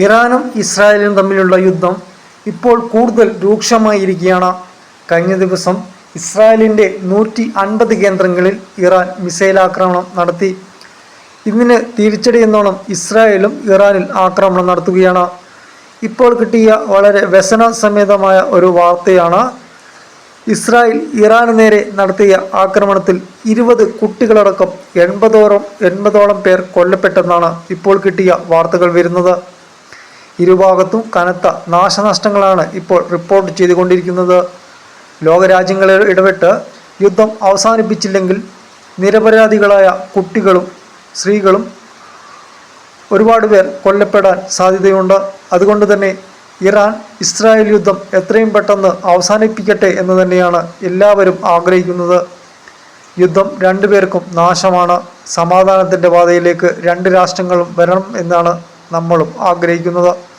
ഇറാനും ഇസ്രായേലും തമ്മിലുള്ള യുദ്ധം ഇപ്പോൾ കൂടുതൽ രൂക്ഷമായിരിക്കുകയാണ്. കഴിഞ്ഞ ദിവസം ഇസ്രായേലിന്റെ നൂറ്റി അൻപത് കേന്ദ്രങ്ങളിൽ ഇറാൻ മിസൈൽ ആക്രമണം നടത്തി. ഇതിന് തിരിച്ചടിയെന്നോണം ഇസ്രായേലും ഇറാനിൽ ആക്രമണം നടത്തുകയാണ്. ഇപ്പോൾ കിട്ടിയ വളരെ വ്യസന സമേതമായ ഒരു വാർത്തയാണ് ഇസ്രായേൽ ഇറാന് നേരെ നടത്തിയ ആക്രമണത്തിൽ ഇരുപത് കുട്ടികളടക്കം എൺപതോളം എൺപതോളം പേർ കൊല്ലപ്പെട്ടെന്നാണ് ഇപ്പോൾ കിട്ടിയ വാർത്തകൾ വരുന്നത്. ഇരുഭാഗത്തും കനത്ത നാശനഷ്ടങ്ങളാണ് ഇപ്പോൾ റിപ്പോർട്ട് ചെയ്തുകൊണ്ടിരിക്കുന്നത്. ലോകരാജ്യങ്ങളെ ഇടപെട്ട് യുദ്ധം അവസാനിപ്പിച്ചില്ലെങ്കിൽ നിരപരാധികളായ കുട്ടികളും സ്ത്രീകളും ഒരുപാട് പേർ കൊല്ലപ്പെടാൻ സാധ്യതയുണ്ട്. അതുകൊണ്ട് തന്നെ ഇറാൻ ഇസ്രായേൽ യുദ്ധം എത്രയും പെട്ടെന്ന് അവസാനിപ്പിക്കട്ടെ എന്ന് തന്നെയാണ് എല്ലാവരും ആഗ്രഹിക്കുന്നത്. യുദ്ധം രണ്ടുപേർക്കും നാശമാണ്. സമാധാനത്തിന്റെ പാതയിലേക്ക് രണ്ട് രാഷ്ട്രങ്ങളും വരണം എന്നാണ് നമ്മളും ആഗ്രഹിക്കുന്നത്.